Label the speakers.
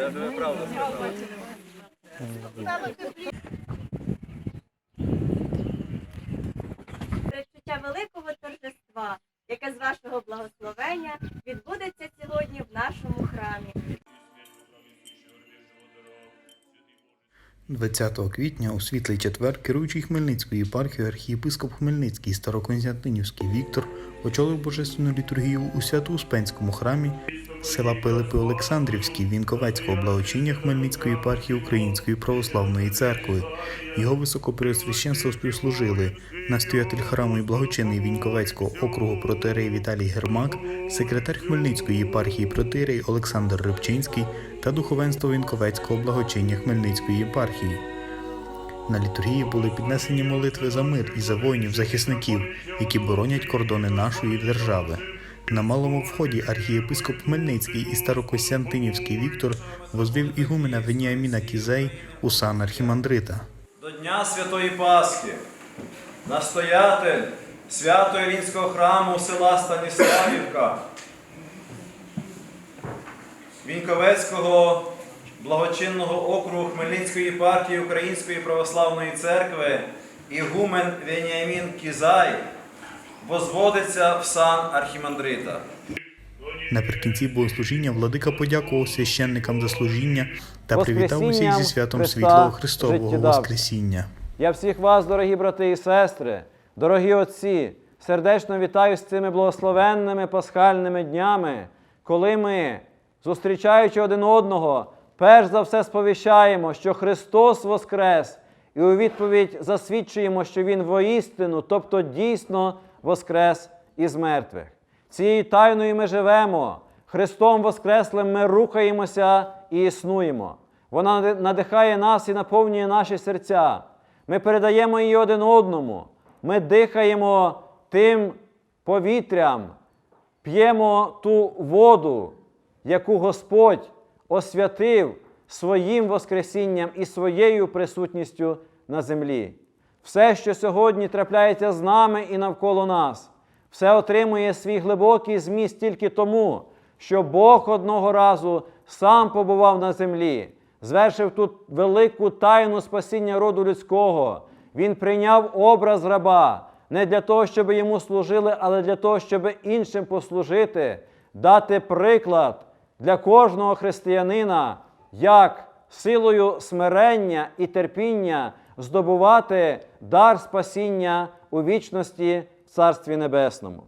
Speaker 1: Я тобі правду сказав.
Speaker 2: Передчуття великого торжества, яке з вашого благословення відбудеться сьогодні в нашому храмі.
Speaker 3: 20 квітня у світлий четвер керуючий Хмельницькою єпархією архієпископ Хмельницький Староконстантинівський Віктор очолив божественну літургію у Свято-Успенському храмі села Пилипи Олександрівський Вінковецького благочиння Хмельницької єпархії Української православної церкви. Його високопреосвященство співслужили настоятель храму і благочинний Віньковецького округу протеерей Віталій Гермак, секретар Хмельницької єпархії протеерей Олександр Рибчинський та духовенство Вінковецького благочиння Хмельницької єпархії. На літургії були піднесені молитви за мир і за воїнів-захисників, які боронять кордони нашої держави. На малому вході архієпископ Хмельницький і Старокостянтинівський Віктор возвів ігумена Веніаміна Кізей у сан архімандрита.
Speaker 1: До Дня Святої Пасхи, настоятель Святого Рінського храму села Станіславівка, Віньковецького благочинного округу Хмельницької єпархії Української православної церкви Ігумен Веніамін Кізай возводиться в сан архімандрита.
Speaker 3: Наприкінці богослужіння владика подякував священникам за служіння та привітав усіх зі святом
Speaker 4: Христа
Speaker 3: світлого Христового. Воскресіння.
Speaker 4: Я всіх вас, дорогі брати і сестри, дорогі отці, сердечно вітаю з цими благословенними пасхальними днями, коли ми, зустрічаючи один одного, перш за все сповіщаємо, що Христос Воскрес, і у відповідь засвідчуємо, що Він воістину, тобто дійсно воскрес із мертвих. Цією тайною ми живемо. Христом Воскреслим ми рухаємося і існуємо. Вона надихає нас і наповнює наші серця. Ми передаємо її один одному. Ми дихаємо тим повітрям, п'ємо ту воду, яку Господь освятив своїм Воскресінням і своєю присутністю на землі. Все, що сьогодні трапляється з нами і навколо нас, все отримує свій глибокий зміст тільки тому, що Бог одного разу сам побував на землі, звершив тут велику тайну спасіння роду людського. Він прийняв образ раба не для того, щоб йому служили, але для того, щоб іншим послужити, дати приклад для кожного християнина, як силою смирення і терпіння здобувати дар спасіння у вічності в Царстві Небесному.